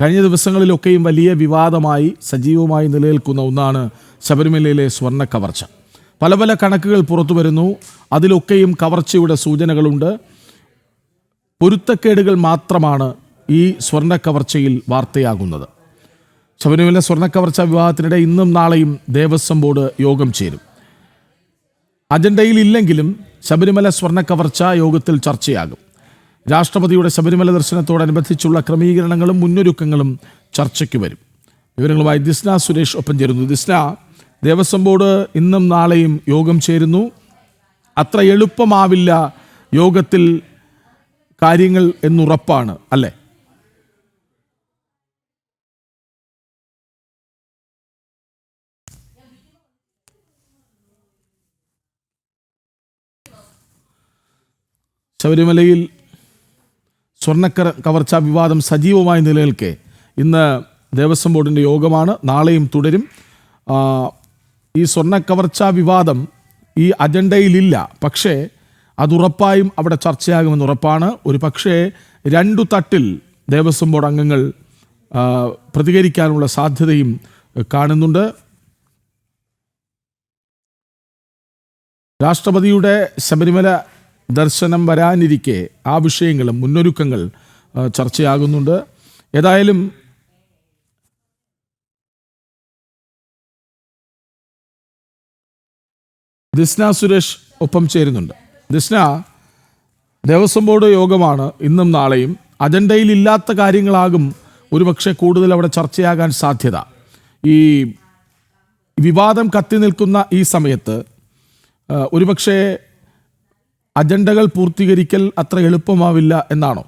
കഴിഞ്ഞ ദിവസങ്ങളിലൊക്കെയും വലിയ വിവാദമായി സജീവമായി നിലനിൽക്കുന്ന ഒന്നാണ് ശബരിമലയിലെ സ്വർണ കവർച്ച. പല പല കണക്കുകൾ പുറത്തു വരുന്നു. അതിലൊക്കെയും കവർച്ചയുടെ സൂചനകളുണ്ട്. പൊരുത്തക്കേടുകൾ മാത്രമാണ് ഈ സ്വർണ കവർച്ചയിൽ വാർത്തയാകുന്നത്. ശബരിമല സ്വർണ കവർച്ച വിവാഹത്തിനിടെ ഇന്നും നാളെയും ദേവസ്വം ബോർഡ് യോഗം ചേരും. അജണ്ടയിൽ ഇല്ലെങ്കിലും ശബരിമല സ്വർണ കവർച്ച യോഗത്തിൽ ചർച്ചയാകും. രാഷ്ട്രപതിയുടെ ശബരിമല ദർശനത്തോടനുബന്ധിച്ചുള്ള ക്രമീകരണങ്ങളും മുന്നൊരുക്കങ്ങളും ചർച്ചയ്ക്ക് വരും. വിവരങ്ങളുമായി ദിസ്ന സുരേഷ് ഒപ്പം ചേരുന്നു. ദിസ്ന ദേവസ്വം ബോർഡ് ഇന്നും നാളെയും യോഗം ചേരുന്നു. അത്ര എളുപ്പമാവില്ല യോഗത്തിൽ കാര്യങ്ങൾ എന്നുറപ്പാണ് അല്ലേ? ശബരിമലയിൽ സ്വർണക്കര കവർച്ചാ വിവാദം സജീവമായി നിലനിൽക്കെ. ഇന്ന് ദേവസ്വം ബോർഡിന്റെ യോഗമാണ്. നാളെയും തുടരും. ഈ സ്വർണ വിവാദം ഈ അജണ്ടയിലില്ല. പക്ഷേ അതുറപ്പായും അവിടെ ചർച്ചയാകുമെന്ന് ഉറപ്പാണ്. ഒരു പക്ഷേ രണ്ടു തട്ടിൽ ദേവസ്വം ബോർഡ് അംഗങ്ങൾ പ്രതികരിക്കാനുള്ള സാധ്യതയും കാണുന്നുണ്ട്. രാഷ്ട്രപതിയുടെ ശബരിമല ദർശനം വരാനിരിക്കെ ആ വിഷയങ്ങളും മുന്നൊരുക്കങ്ങൾ ചർച്ചയാകുന്നുണ്ട്. ഏതായാലും ദിസ്ന സുരേഷ് ഒപ്പം ചേരുന്നുണ്ട്. ദിസ്ന ദേവസ്വം ബോർഡ് യോഗമാണ് ഇന്നും നാളെയും. അജണ്ടയിൽ ഇല്ലാത്ത കാര്യങ്ങളാകും ഒരുപക്ഷെ കൂടുതൽ അവിടെ ചർച്ചയാകാൻ സാധ്യത. ഈ വിവാദം കത്തി നിൽക്കുന്ന ഈ സമയത്ത് ഒരുപക്ഷെ അജണ്ടകൾ പൂർത്തീകരിക്കൽ അത്ര എളുപ്പമാവില്ല എന്നാണോ?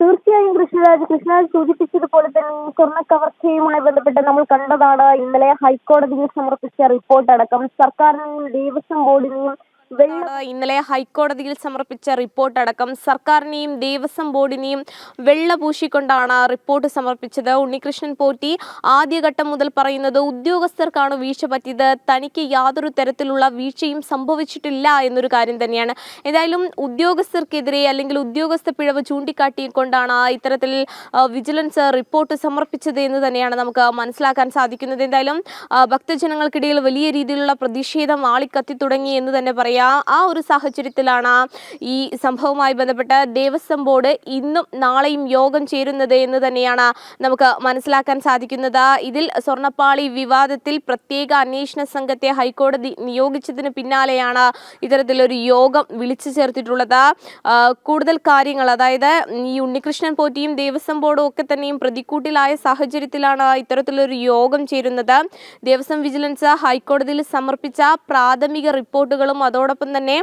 തീർച്ചയായും കൃഷ്ണരാജ്. കൃഷ്ണരാജ് സൂചിപ്പിച്ചതുപോലെ തന്നെ സ്വർണ കവർച്ചയുമായി ബന്ധപ്പെട്ട് നമ്മൾ കണ്ടതാണ് ഇന്നലെ ഹൈക്കോടതിയിൽ സമർപ്പിച്ച റിപ്പോർട്ട് അടക്കം സർക്കാരിനെയും ദേവസ്വം ബോർഡിനെയും ഇന്നലെ ഹൈക്കോടതിയിൽ സമർപ്പിച്ച റിപ്പോർട്ട് അടക്കം സർക്കാരിനെയും ദേവസ്വം ബോർഡിനെയും വെള്ള പൂശിക്കൊണ്ടാണ് റിപ്പോർട്ട് സമർപ്പിച്ചത്. ഉണ്ണികൃഷ്ണൻ പോറ്റി ആദ്യഘട്ടം മുതൽ പറയുന്നത് ഉദ്യോഗസ്ഥർക്കാണ് വീഴ്ച പറ്റിയത്. തനിക്ക് യാതൊരു തരത്തിലുള്ള വീഴ്ചയും സംഭവിച്ചിട്ടില്ല എന്നൊരു കാര്യം തന്നെയാണ്. ഏതായാലും ഉദ്യോഗസ്ഥർക്കെതിരെ അല്ലെങ്കിൽ ഉദ്യോഗസ്ഥ പിഴവ് ചൂണ്ടിക്കാട്ടിക്കൊണ്ടാണ് ഇത്തരത്തിൽ വിജിലൻസ് റിപ്പോർട്ട് സമർപ്പിച്ചത് എന്ന് തന്നെയാണ് നമുക്ക് മനസ്സിലാക്കാൻ സാധിക്കുന്നത്. എന്തായാലും ഭക്തജനങ്ങൾക്കിടയിൽ വലിയ രീതിയിലുള്ള പ്രതിഷേധം ആളിക്കത്തി തുടങ്ങി എന്ന് തന്നെ പറയാം. ആ ഒരു സാഹചര്യത്തിലാണ് ഈ സംഭവവുമായി ബന്ധപ്പെട്ട് ദേവസ്വം ബോർഡ് ഇന്നും നാളെയും യോഗം ചേരുന്നത് എന്ന് തന്നെയാണ് നമുക്ക് മനസ്സിലാക്കാൻ സാധിക്കുന്നത്. ഇതിൽ സ്വർണപ്പാളി വിവാദത്തിൽ പ്രത്യേക അന്വേഷണ സംഘത്തെ ഹൈക്കോടതി നിയോഗിച്ചതിന് പിന്നാലെയാണ് ഇത്തരത്തിലൊരു യോഗം വിളിച്ചു ചേർത്തിട്ടുള്ളത്. കൂടുതൽ കാര്യങ്ങൾ അതായത് ഈ ഉണ്ണികൃഷ്ണൻ പോറ്റിയും ദേവസ്വം ബോർഡും ഒക്കെ തന്നെയും പ്രതിക്കൂട്ടിലായ സാഹചര്യത്തിലാണ് ഇത്തരത്തിലൊരു യോഗം ചേരുന്നത്. ദേവസ്വം വിജിലൻസ് ഹൈക്കോടതിയിൽ സമർപ്പിച്ച പ്രാഥമിക റിപ്പോർട്ടുകളും അതോടൊപ്പം തന്നെ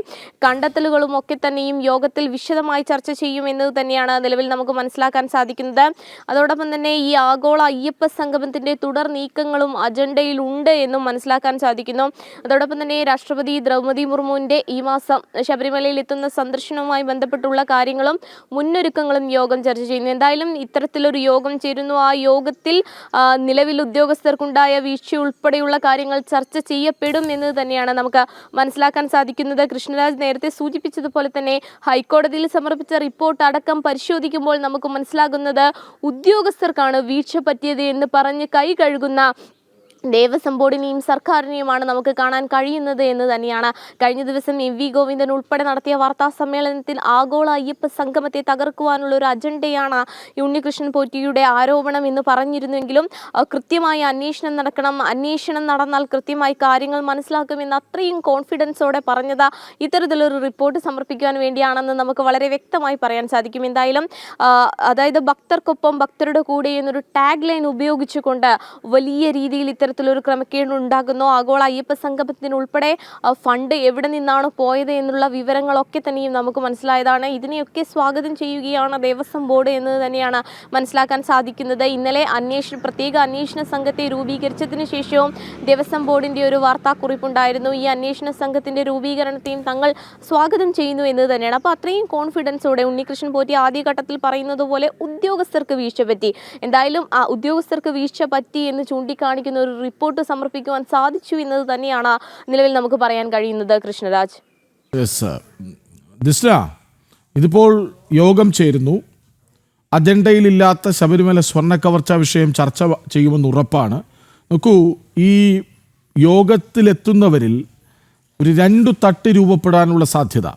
കണ്ടെത്തലുകളും ഒക്കെ തന്നെയും യോഗത്തിൽ വിശദമായി ചർച്ച ചെയ്യുമെന്നത് തന്നെയാണ് നിലവിൽ നമുക്ക് മനസ്സിലാക്കാൻ സാധിക്കുന്നത്. അതോടൊപ്പം തന്നെ ഈ ആഗോള അയ്യപ്പ സംഗമത്തിന്റെ തുടർ നീക്കങ്ങളും അജണ്ടയിൽ ഉണ്ട് എന്നും മനസ്സിലാക്കാൻ സാധിക്കുന്നു. അതോടൊപ്പം തന്നെ രാഷ്ട്രപതി ദ്രൗപദി മുർമുവിന്റെ ഈ മാസം ശബരിമലയിൽ എത്തുന്ന സന്ദർശനവുമായി ബന്ധപ്പെട്ടുള്ള കാര്യങ്ങളും മുന്നൊരുക്കങ്ങളും യോഗം ചർച്ച ചെയ്യുന്നു. എന്തായാലും ഇത്തരത്തിലൊരു യോഗം ചേരുന്നു. ആ യോഗത്തിൽ നിലവിൽ ഉദ്യോഗസ്ഥർക്കുണ്ടായ വീഴ്ച ഉൾപ്പെടെയുള്ള കാര്യങ്ങൾ ചർച്ച ചെയ്യപ്പെടും എന്ന് തന്നെയാണ് നമുക്ക് മനസ്സിലാക്കാൻ സാധിക്കുന്നത് കൃഷ്ണരാജ് നേരത്തെ സൂചിപ്പിച്ചതുപോലെ തന്നെ ഹൈക്കോടതിയിൽ സമർപ്പിച്ച റിപ്പോർട്ട് അടക്കം പരിശോധിക്കുമ്പോൾ നമുക്ക് മനസ്സിലാകുന്നത് ഉദ്യോഗസ്ഥർക്കാണ് വീഴ്ച പറ്റിയത് എന്ന് പറഞ്ഞ് കൈ കഴുകുന്ന ദേവസ്വം ബോർഡിനെയും സർക്കാരിനെയുമാണ് നമുക്ക് കാണാൻ കഴിയുന്നത് എന്ന് തന്നെയാണ്. കഴിഞ്ഞ ദിവസം എം വി ഗോവിന്ദൻ ഉൾപ്പെടെ നടത്തിയ വാർത്താ സമ്മേളനത്തിൽ ആഗോള അയ്യപ്പ സംഗമത്തെ തകർക്കുവാനുള്ള ഒരു അജണ്ടയാണ് ഉണ്ണികൃഷ്ണൻ പോറ്റിയുടെ ആരോപണം എന്ന് പറഞ്ഞിരുന്നെങ്കിലും കൃത്യമായ അന്വേഷണം നടക്കണം. അന്വേഷണം നടന്നാൽ കൃത്യമായി കാര്യങ്ങൾ മനസ്സിലാക്കുമെന്ന് അത്രയും കോൺഫിഡൻസോടെ പറഞ്ഞത് ഇത്തരത്തിലൊരു റിപ്പോർട്ട് സമർപ്പിക്കാൻ വേണ്ടിയാണെന്ന് നമുക്ക് വളരെ വ്യക്തമായി പറയാൻ സാധിക്കും. എന്തായാലും അതായത് ഭക്തർക്കൊപ്പം ഭക്തരുടെ കൂടെ എന്നൊരു ടാഗ് ലൈൻ ഉപയോഗിച്ചുകൊണ്ട് വലിയ രീതിയിൽ ഇത്തരത്തിലൊരു ക്രമക്കേട് ഉണ്ടാകുന്നു. ആഗോള അയ്യപ്പ സംഗമത്തിന് ഉൾപ്പെടെ ഫണ്ട് എവിടെ നിന്നാണ് പോയത് എന്നുള്ള വിവരങ്ങളൊക്കെ തന്നെയും നമുക്ക് മനസ്സിലായതാണ്. ഇതിനെയൊക്കെ സ്വാഗതം ചെയ്യുകയാണ് ദേവസ്വം ബോർഡ് എന്ന് തന്നെയാണ് മനസ്സിലാക്കാൻ സാധിക്കുന്നത്. ഇന്നലെ അന്വേഷണ പ്രത്യേക അന്വേഷണ സംഘത്തെ രൂപീകരിച്ചതിന് ശേഷവും ദേവസ്വം ബോർഡിന്റെ ഒരു വാർത്താക്കുറിപ്പുണ്ടായിരുന്നു. ഈ അന്വേഷണ സംഘത്തിന്റെ രൂപീകരണത്തെയും തങ്ങൾ സ്വാഗതം ചെയ്യുന്നു എന്ന് തന്നെയാണ്. അപ്പോൾ അത്രയും കോൺഫിഡൻസോടെ ഉണ്ണികൃഷ്ണൻ പോറ്റി ആദ്യഘട്ടത്തിൽ പറയുന്നത് പോലെ ഉദ്യോഗസ്ഥർക്ക് വീഴ്ച പറ്റി. എന്തായാലും ആ ഉദ്യോഗസ്ഥർക്ക് വീഴ്ച പറ്റി എന്ന് ചൂണ്ടിക്കാണിക്കുന്ന ഒരു റിപ്പോർട്ട് സമർപ്പിക്കുവാൻ സാധിച്ചു എന്നത് തന്നെയാണ് നിലവിൽ നമുക്ക് പറയാൻ കഴിയുന്നത് കൃഷ്ണരാജ്. ഇതിപ്പോൾ യോഗം ചേരുന്നു. അജണ്ടയിലില്ലാത്ത ശബരിമല സ്വർണ കവർച്ച വിഷയം ചർച്ച ചെയ്യുമെന്ന് ഉറപ്പാണ്. നോക്കൂ ഈ യോഗത്തിലെത്തുന്നവരിൽ ഒരു രണ്ടു തട്ട് രൂപപ്പെടാനുള്ള സാധ്യത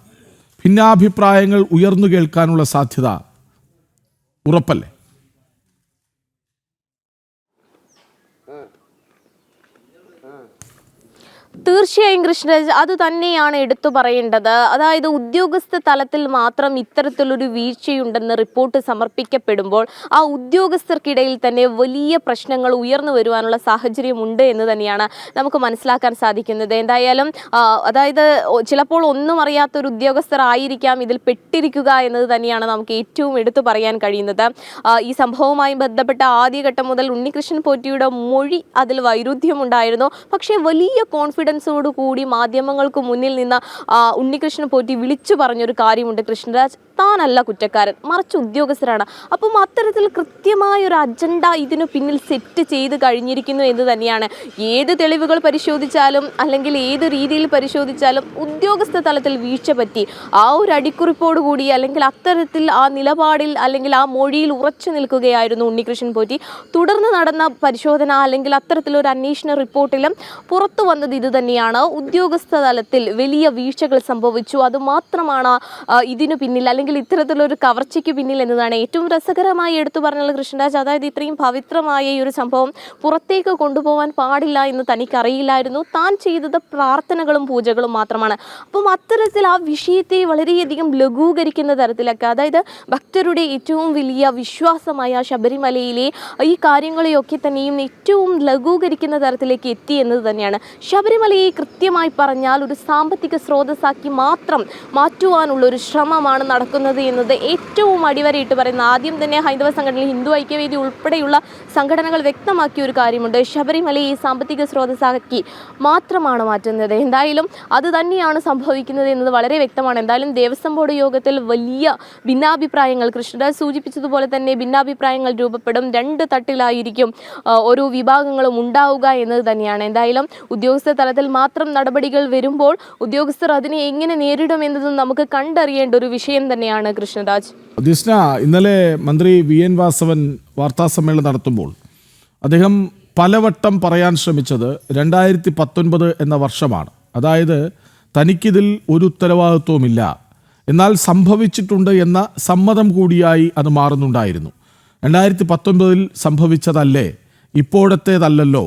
ഭിന്നാഭിപ്രായങ്ങൾ ഉയർന്നു കേൾക്കാനുള്ള സാധ്യത ഉറപ്പല്ലേ? തീർച്ചയായും കൃഷ്ണരാജ് അത് തന്നെയാണ് എടുത്തു പറയേണ്ടത്. അതായത് ഉദ്യോഗസ്ഥ തലത്തിൽ മാത്രം ഇത്തരത്തിലൊരു വീഴ്ചയുണ്ടെന്ന് റിപ്പോർട്ട് സമർപ്പിക്കപ്പെടുമ്പോൾ ആ ഉദ്യോഗസ്ഥർക്കിടയിൽ തന്നെ വലിയ പ്രശ്നങ്ങൾ ഉയർന്നു വരുവാനുള്ള സാഹചര്യമുണ്ട് എന്ന് തന്നെയാണ് നമുക്ക് മനസ്സിലാക്കാൻ സാധിക്കുന്നത്. എന്തായാലും അതായത് ചിലപ്പോൾ ഒന്നും അറിയാത്ത ഒരു ഉദ്യോഗസ്ഥർ ആയിരിക്കാം ഇതിൽ പെട്ടിരിക്കുക എന്നത് തന്നെയാണ് നമുക്ക് ഏറ്റവും എടുത്തു പറയാൻ കഴിയുന്നത്. ഈ സംഭവവുമായി ബന്ധപ്പെട്ട ആദ്യഘട്ടം മുതൽ ഉണ്ണികൃഷ്ണൻ പോറ്റിയുടെ മൊഴി അതിൽ വൈരുദ്ധ്യമുണ്ടായിരുന്നു. പക്ഷേ വലിയ കോൺഫിഡൻസോട് കൂടി മാധ്യമങ്ങൾക്ക് മുന്നിൽ നിന്ന് ഉണ്ണികൃഷ്ണൻ പോറ്റി വിളിച്ചു പറഞ്ഞൊരു കാര്യമുണ്ട് കൃഷ്ണരാജ്. താനല്ല കുറ്റക്കാരൻ മറിച്ച് ഉദ്യോഗസ്ഥരാണ്. അപ്പം അത്തരത്തിൽ കൃത്യമായ ഒരു അജണ്ട ഇതിനു പിന്നിൽ സെറ്റ് ചെയ്ത് കഴിഞ്ഞിരിക്കുന്നു എന്ന് തന്നെയാണ്. ഏത് തെളിവുകൾ പരിശോധിച്ചാലും അല്ലെങ്കിൽ ഏത് രീതിയിൽ പരിശോധിച്ചാലും ഉദ്യോഗസ്ഥ തലത്തിൽ വീഴ്ച പറ്റി ആ ഒരു അടിക്കുറിപ്പോട് കൂടി അല്ലെങ്കിൽ അത്തരത്തിൽ ആ നിലപാടിൽ അല്ലെങ്കിൽ ആ മൊഴിയിൽ ഉറച്ചു നിൽക്കുകയായിരുന്നു ഉണ്ണികൃഷ്ണൻ പോറ്റി. തുടർന്ന് നടന്ന പരിശോധന അല്ലെങ്കിൽ അത്തരത്തിലൊരു അന്വേഷണ റിപ്പോർട്ടിലും പുറത്തു വന്നത് ഇത് തന്നെയാണ്. ഉദ്യോഗസ്ഥ തലത്തിൽ വലിയ വീഴ്ചകൾ സംഭവിച്ചു. അതുമാത്രമാണ് ഇതിനു പിന്നിൽ അല്ലെങ്കിൽ ഇത്തരത്തിലൊരു കവർച്ചയ്ക്ക് പിന്നിൽ എന്നതാണ് ഏറ്റവും രസകരമായി എടുത്തു പറഞ്ഞുള്ള കൃഷ്ണരാജ്. അതായത് ഇത്രയും പവിത്രമായ ഈ ഒരു സംഭവം പുറത്തേക്ക് കൊണ്ടുപോകാൻ പാടില്ല എന്ന് തനിക്കറിയില്ലായിരുന്നു. താൻ ചെയ്തത് പ്രാർത്ഥനകളും പൂജകളും മാത്രമാണ്. അപ്പം അത്തരത്തിൽ ആ വിഷയത്തെ വളരെയധികം ലഘൂകരിക്കുന്ന തരത്തിലൊക്കെ അതായത് ഭക്തരുടെ ഏറ്റവും വലിയ വിശ്വാസമായ ശബരിമലയിലെ ഈ കാര്യങ്ങളെയൊക്കെ തന്നെയും ഏറ്റവും ലഘൂകരിക്കുന്ന തരത്തിലേക്ക് എത്തി എന്നത് തന്നെയാണ്. ശബരിമലയെ കൃത്യമായി പറഞ്ഞാൽ ഒരു സാമ്പത്തിക സ്രോതസ്സാക്കി മാത്രം മാറ്റുവാനുള്ള ഒരു ശ്രമമാണ് നടക്കുന്നത്. എന്നത് ഏറ്റവും അടിവരയിട്ട് പറയുന്ന ആദ്യം തന്നെ ഹൈന്ദവ സംഘടനയിൽ ഹിന്ദു ഐക്യവേദി ഉൾപ്പെടെയുള്ള സംഘടനകൾ വ്യക്തമാക്കിയ ഒരു കാര്യമുണ്ട്. ശബരിമല ഈ സാമ്പത്തിക സ്രോതസ്സാക്കി മാത്രമാണ് മാറ്റുന്നത്. എന്തായാലും അത് തന്നെയാണ് സംഭവിക്കുന്നത് എന്നത് വളരെ വ്യക്തമാണ്. എന്തായാലും ദേവസ്വം ബോർഡ് യോഗത്തിൽ വലിയ ഭിന്നാഭിപ്രായങ്ങൾ കൃഷ്ണരാജ് സൂചിപ്പിച്ചതുപോലെ തന്നെ ഭിന്നാഭിപ്രായങ്ങൾ രൂപപ്പെടും. രണ്ട് തട്ടിലായിരിക്കും ഓരോ വിഭാഗങ്ങളും ഉണ്ടാവുക എന്നത് തന്നെയാണ്. എന്തായാലും ഉദ്യോഗസ്ഥ തലത്തിൽ മാത്രം നടപടികൾ വരുമ്പോൾ ഉദ്യോഗസ്ഥർ അതിനെ എങ്ങനെ നേരിടും എന്നതും നമുക്ക് കണ്ടറിയേണ്ട ഒരു വിഷയം തന്നെയാണ് കൃഷ്ണരാജ്. ദിസ്ന ഇന്നലെ മന്ത്രി വി എൻ വാസവൻ വാർത്താ സമ്മേളനം നടത്തുമ്പോൾ അദ്ദേഹം പലവട്ടം പറയാൻ ശ്രമിച്ചത് രണ്ടായിരത്തി പത്തൊൻപത് എന്ന വർഷമാണ്. അതായത് തനിക്കിതിൽ ഒരു ഉത്തരവാദിത്വമില്ല എന്നാൽ സംഭവിച്ചിട്ടുണ്ട് എന്ന സമ്മതം കൂടിയായി അത് മാറുന്നുണ്ടായിരുന്നു. രണ്ടായിരത്തി പത്തൊൻപതിൽ സംഭവിച്ചതല്ലേ? ഇപ്പോഴത്തേതല്ലല്ലോ.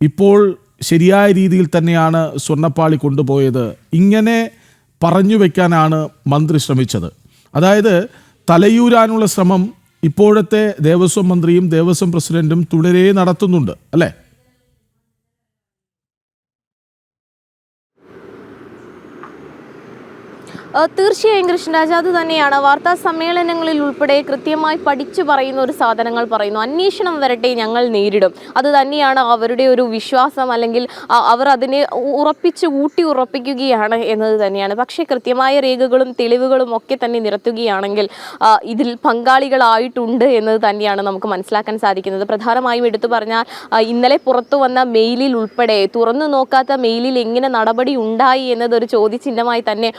ഇപ്പോൾ ശരിയായ രീതിയിൽ തന്നെയാണ് സ്വർണപ്പാളി കൊണ്ടുപോയത്. ഇങ്ങനെ പറഞ്ഞു വെക്കാനാണ് മന്ത്രി ശ്രമിച്ചത്. അതായത് തലയൂരാനുള്ള ശ്രമം ഇപ്പോഴത്തെ ദേവസ്വം മന്ത്രിയും ദേവസ്വം പ്രസിഡന്റും തുടരെ നടത്തുന്നുണ്ട് അല്ലേ? തീർച്ചയായും കൃഷ്ണരാജ് അത് തന്നെയാണ്. വാർത്താ സമ്മേളനങ്ങളിൽ ഉൾപ്പെടെ കൃത്യമായി പഠിച്ചു പറയുന്ന ഒരു സാധനങ്ങൾ പറയുന്നു. അന്വേഷണം വരട്ടെ ഞങ്ങൾ നേരിടും. അത് തന്നെയാണ് അവരുടെ ഒരു വിശ്വാസം അല്ലെങ്കിൽ അവർ അതിനെ ഉറപ്പിച്ച് ഊട്ടി ഉറപ്പിക്കുകയാണ് എന്നത് തന്നെയാണ്. പക്ഷേ കൃത്യമായ രേഖകളും തെളിവുകളും ഒക്കെ തന്നെ നിരത്തുകയാണെങ്കിൽ ഇതിൽ പങ്കാളികളായിട്ടുണ്ട് എന്നത് തന്നെയാണ് നമുക്ക് മനസ്സിലാക്കാൻ സാധിക്കുന്നത്. പ്രധാനമായും എടുത്തു പറഞ്ഞാൽ ഇന്നലെ പുറത്തു വന്ന മെയിലിൽ ഉൾപ്പെടെ തുറന്നു നോക്കാത്ത മെയിലിൽ എങ്ങനെ നടപടി ഉണ്ടായി എന്നതൊരു ചോദ്യചിഹ്നമായി തന്നെ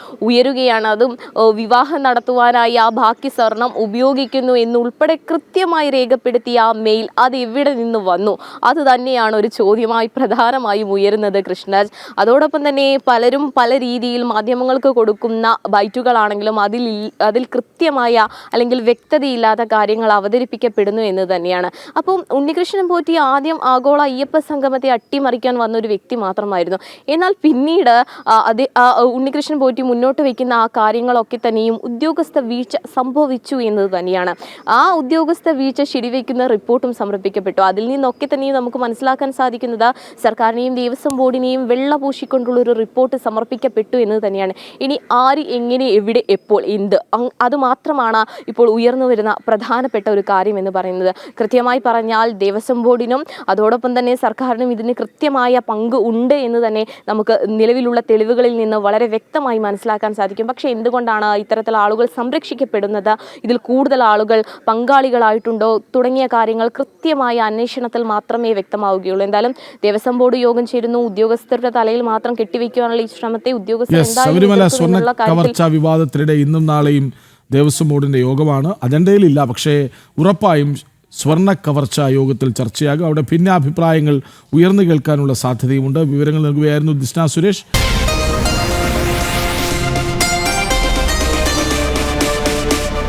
ഉയരുകയാണ് അതും വിവാഹം നടത്തുവാനായി ആ ബാക്കി സ്വർണം ഉപയോഗിക്കുന്നു എന്നുൾപ്പെടെ കൃത്യമായി രേഖപ്പെടുത്തിയ ആ മെയിൽ അത് എവിടെ നിന്ന് വന്നു? അത് തന്നെയാണ് ഒരു ചോദ്യമായി പ്രധാനമായും ഉയരുന്നത് കൃഷ്ണരാജ്. അതോടൊപ്പം തന്നെ പലരും പല രീതിയിൽ മാധ്യമങ്ങൾക്ക് കൊടുക്കുന്ന ബൈറ്റുകളാണെങ്കിലും അതിൽ അതിൽ കൃത്യമായ അല്ലെങ്കിൽ വ്യക്തതയില്ലാത്ത കാര്യങ്ങൾ അവതരിപ്പിക്കപ്പെടുന്നു എന്ന് തന്നെയാണ്. അപ്പം ഉണ്ണികൃഷ്ണൻ പോറ്റി ആദ്യം ആഗോള അയ്യപ്പ സംഗമത്തെ അട്ടിമറിക്കാൻ വന്ന ഒരു വ്യക്തി മാത്രമായിരുന്നു. എന്നാൽ പിന്നീട് അത് ഉണ്ണികൃഷ്ണൻ പോറ്റി മുന്നോട്ട് വയ്ക്കുന്ന ആ കാര്യങ്ങളൊക്കെ തന്നെയും ഉദ്യോഗസ്ഥ വീഴ്ച സംഭവിച്ചു എന്നത് തന്നെയാണ്. ആ ഉദ്യോഗസ്ഥ വീഴ്ച ശരിവയ്ക്കുന്ന റിപ്പോർട്ടും സമർപ്പിക്കപ്പെട്ടു. അതിൽ നിന്നൊക്കെ തന്നെയും നമുക്ക് മനസ്സിലാക്കാൻ സാധിക്കുന്നത് സർക്കാരിനെയും ദേവസ്വം ബോർഡിനെയും വെള്ള പൂശിക്കൊണ്ടുള്ള ഒരു റിപ്പോർട്ട് സമർപ്പിക്കപ്പെട്ടു എന്നത് തന്നെയാണ്. ഇനി ആര് എങ്ങനെ എവിടെ എപ്പോൾ എന്ത് അത് മാത്രമാണ് ഇപ്പോൾ ഉയർന്നു വരുന്ന പ്രധാനപ്പെട്ട ഒരു കാര്യം എന്ന് പറയുന്നത്. കൃത്യമായി പറഞ്ഞാൽ ദേവസ്വം ബോർഡിനും അതോടൊപ്പം തന്നെ സർക്കാരിനും ഇതിന് കൃത്യമായ പങ്ക് ഉണ്ട് എന്ന് തന്നെ നമുക്ക് നിലവിലുള്ള തെളിവുകളിൽ നിന്ന് വളരെ വ്യക്തമായി മനസ്സിലാക്കാൻ സാധിക്കും. പക്ഷേ എന്തുകൊണ്ടാണ് ഇത്തരത്തിൽ ആളുകൾ സംരക്ഷിക്കപ്പെടുന്നത്? ഇതിൽ കൂടുതൽ ആളുകൾ പങ്കാളികളായിട്ടുണ്ടോ? തുടങ്ങിയ കാര്യങ്ങൾ കൃത്യമായ അന്വേഷണത്തിൽ മാത്രമേ വ്യക്തമാവുകയുള്ളൂ. എന്തായാലും ദേവസ്വം ബോർഡ് യോഗം ചേരുന്നു. ഉദ്യോഗസ്ഥരുടെ തലയിൽ മാത്രം കെട്ടിവെക്കാനുള്ള ഈ ശ്രമത്തെ ഉദ്യോഗസ്ഥർ യെസ് ശബരിമല സ്വർണ എന്നുള്ള കവർച്ചാ വിവാദത്തിനിടെ ഇന്നും നാളെയും ദേവസ്വം ബോർഡിന്റെ യോഗമാണ്. അജണ്ടയിലില്ല പക്ഷേ ഉറപ്പായും സ്വർണ കവർച്ച യോഗത്തിൽ ചർച്ചയാകും. അവിടെ ഭിന്നാഭിപ്രായങ്ങൾ ഉയർന്നു കേൾക്കാനുള്ള സാധ്യതയുമുണ്ട്. വിവരങ്ങൾ നൽകുകയായിരുന്നു ദിസ്ന സുരേഷ്.